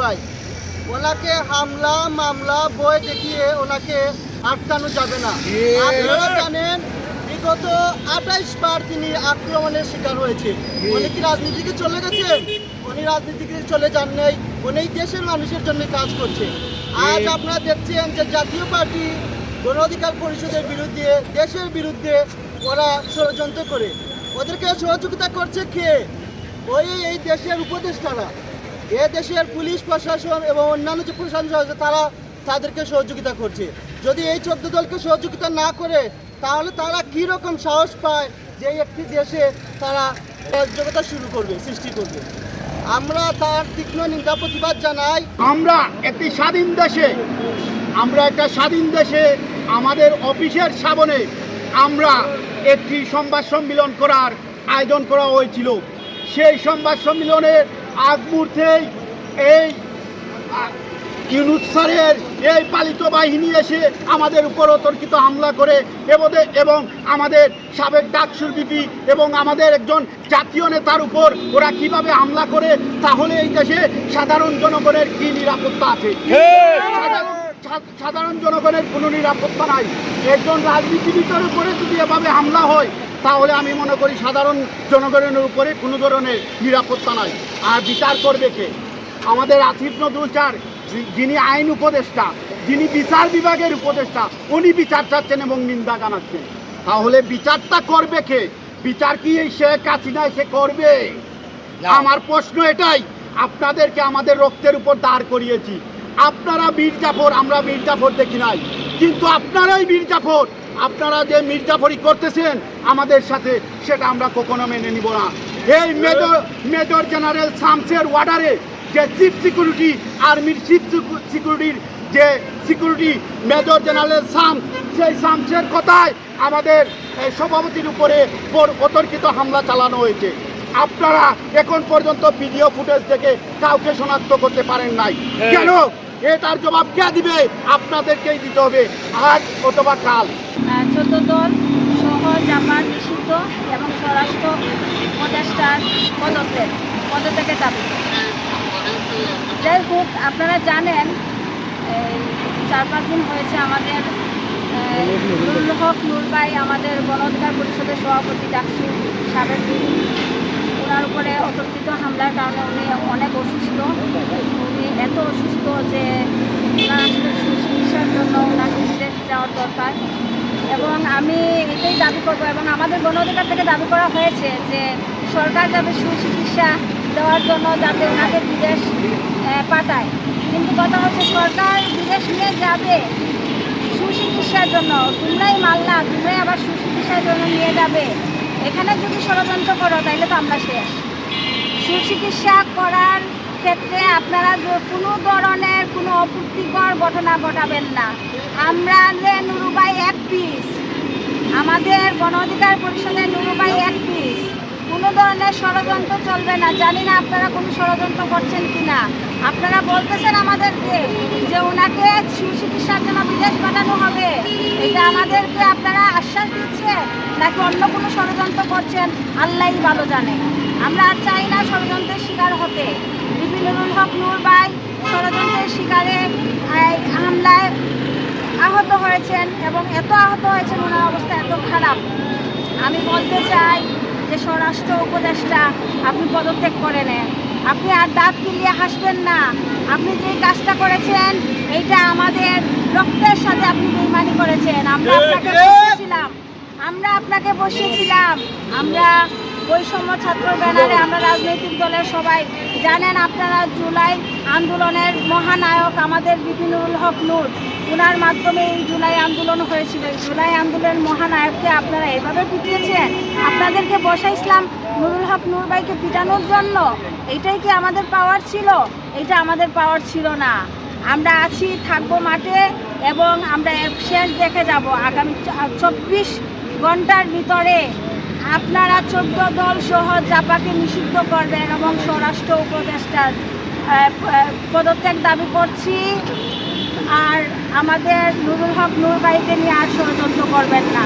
ভাই। ওনাকে হামলা মামলা বই দেখিয়ে ওনাকে আটকানো যাবে না। আপনারা জানেন বিগত আঠাইশ বার তিনি আক্রমণের শিকার হয়েছে উনি কি রাজনীতিকে চলে গেছেন? উনি রাজনীতিকে চলে যান নাই। উনি দেশের মানুষের জন্য কাজ করছে আজ আপনারা দেখছেন যে জাতীয় পার্টি গণ অধিকার পরিষদের বিরুদ্ধে দেশের বিরুদ্ধে ওরা ষড়যন্ত্র করে। ওদেরকে সহযোগিতা করছে কে? ওই এই দেশের উপদেষ্টারা। এ দেশের পুলিশ প্রশাসন এবং অন্যান্য যে প্রশাসন তারা তাদেরকে সহযোগিতা করছে। যদি এই চোদ্দ দলকে সহযোগিতা না করে, তাহলে তারা কি রকম সাহস পায় যে একটি দেশে তারা সহযোগিতা শুরু করবে, সৃষ্টি করবে? আমরা তার তীক্ষ্ণ নিন্দা, প্রতিবাদ জানাই। আমরা একটি স্বাধীন দেশে, আমরা একটা স্বাধীন দেশে, আমাদের অফিসের সামনে আমরা একটি সংবাদ সম্মেলন করার আয়োজন করা হয়েছিল। সেই সংবাদ সম্মেলনের আগ মুহূর্তেই এই ইউনুস স্যারের এই পালিত বাহিনী এসে আমাদের উপর অতর্কিত হামলা করে এবং এবং আমাদের সাবেক ডাকসুর বিপি এবং আমাদের একজন জাতীয় নেতার উপর ওরা কীভাবে হামলা করে, তাহলে এই দেশে সাধারণ জনগণের কি নিরাপত্তা আছে? সাধারণ জনগণের কোনো নিরাপত্তা নাই। একজন রাজনীতিবিদের উপরে যদি এভাবে হামলা হয় তাহলে আমি মনে করি সাধারণ জনগণের উপরে কোনো ধরনের নিরাপত্তা নাই। আর বিচার করবে কে? আমাদের আসিফ নজরুল স্যার যিনি আইন উপদেষ্টা যিনি বিচার বিভাগের উপদেষ্টা উনি বিচার চাচ্ছেন এবং নিন্দা জানাচ্ছেন। তাহলে বিচারটা করবে কে? বিচার কি এই শেখ হাসিনা সে করবে? আমার প্রশ্ন এটাই আপনাদেরকে আমাদের রক্তের উপর দাঁড় করিয়েছি। আপনারা বীর জাফর আমরা বীর জাফর দেখি নাই। কিন্তু আপনারাই বীর জাফর আপনারা যে মির্জাফরি করতেছেন আমাদের সাথে সেটা আমরা কখনো মেনে নিব না। এই মেজর মেজর জেনারেল শামসের ওয়ার্ডারে যে চিফ সিকিউরিটি আর্মির চিফ সিকিউরিটির যে সিকিউরিটি মেজর জেনারেল শাম সেই শামসের কথায় আমাদের সভাপতির উপরে পর- অতর্কিত হামলা চালানো হয়েছে। আপনারা এখন পর্যন্ত ভিডিও ফুটেজ থেকে কাউকে শনাক্ত করতে পারেন নাই। কেন? এটার জবাব কে দিবে? আপনাদেরকেই দিতে হবে। আজ অথবা কাল। চোদ্দ দল সহ জাপান নিষিদ্ধ এবং স্বরাষ্ট্র উপদেষ্টার পদত্যাগ পদত্যাগের দাবি। যাই হোক, আপনারা জানেন চার পাঁচ দিন হয়েছে আমাদের নুরুল হক নুরবাই আমাদের গণ অধিকার পরিষদের সভাপতি ডাকসু সাবেক ওনার উপরে অতর্কিত হামলার কারণে উনি অনেক অসুস্থ। অসুস্থ যে সুচিকিৎসার জন্য ওনাকে যাওয়ার দরকার। এবং আমি এটাই দাবি করব, এবং আমাদের গণ অধিকার থেকে দাবি করা হয়েছে যে সরকার যাতে সুচিকিৎসা দেওয়ার জন্য যাতে ওনাকে বিদেশ পাঠায়। কিন্তু কথা হচ্ছে সরকার বিদেশ নিয়ে যাবে সুচিকিৎসার জন্য। তোমরাই মাল্লা তোমরাই আবার সুচিকিৎসার জন্য নিয়ে যাবে। এখানে যদি ষড়যন্ত্র করো তাহলে তো আমরা শেষ। সুচিকিৎসা করার ক্ষেত্রে আপনারা কোনো ধরনের কোনো অপ্রীতিকর ঘটনা ঘটাবেন না। আমরা নুরুবাই এক পিস, আমাদের গণ অধিকার পরিষদের নুরুবাই এক পিস, কোনো ধরনের ষড়যন্ত্র চলবে না। জানি না আপনারা কোনো ষড়যন্ত্র করছেন কি না আপনারা বলতেছেন আমাদেরকে যে ওনাকে সুচিকিৎসার জন্য বিদেশ পাঠানো হবে। এটা আমাদেরকে আপনারা আশ্বাস দিচ্ছেন নাকি অন্য কোনো ষড়যন্ত্র করছেন? আল্লাহই ভালো জানে। আমরা চাই না ষড়যন্ত্রের শিকার হতে। বিপিনুরুল হক নূর ভাই ষড়যন্ত্রের শিকারে হামলায় আহত হয়েছেন এবং এত আহত হয়েছেন ওনার অবস্থা এত খারাপ। আমি বলতে চাই যে স্বরাষ্ট্র উপদেষ্টা আপনি পদত্যাগ করে নেন। আপনি আর দাঁত কিলিয়ে হাসবেন না। আপনি যে কাজটা করেছেন এইটা আমাদের রক্তের সাথে আপনি বেইমানি করেছেন। আমরা আপনাকে বসিয়েছিলাম। আমরা আপনাকে বসিয়েছিলাম। আমরা বৈষম্য ছাত্র ব্যানারে আমরা রাজনৈতিক দলের সবাই। জানেন আপনারা জুলাই আন্দোলনের মহানায়ক আমাদের বিপিনুল হক নূর। ওনার মাধ্যমে এই জুলাই আন্দোলন হয়েছিল। জুলাই আন্দোলনের মহানায়ককে আপনারা এভাবে পিটিয়েছেন? আপনাদেরকে বসা ইসলাম নুরুল হক নূর ভাইকে পিটানোর জন্য। এইটাই কি আমাদের পাওয়ার ছিল? এটা আমাদের পাওয়ার ছিল না। আমরা আছি, থাকব মাঠে এবং আমরা শেষ দেখে যাব। আগামী চব্বিশ ঘণ্টার ভিতরে আপনারা চোদ্দ দল সহ জাপাকে নিষিদ্ধ করবেন এবং স্বরাষ্ট্র উপদেষ্টার পদত্যাগ দাবি করছি। আর আমাদের নুরুল হক নূর নিয়ে আর ষড়যন্ত্র করবেন না।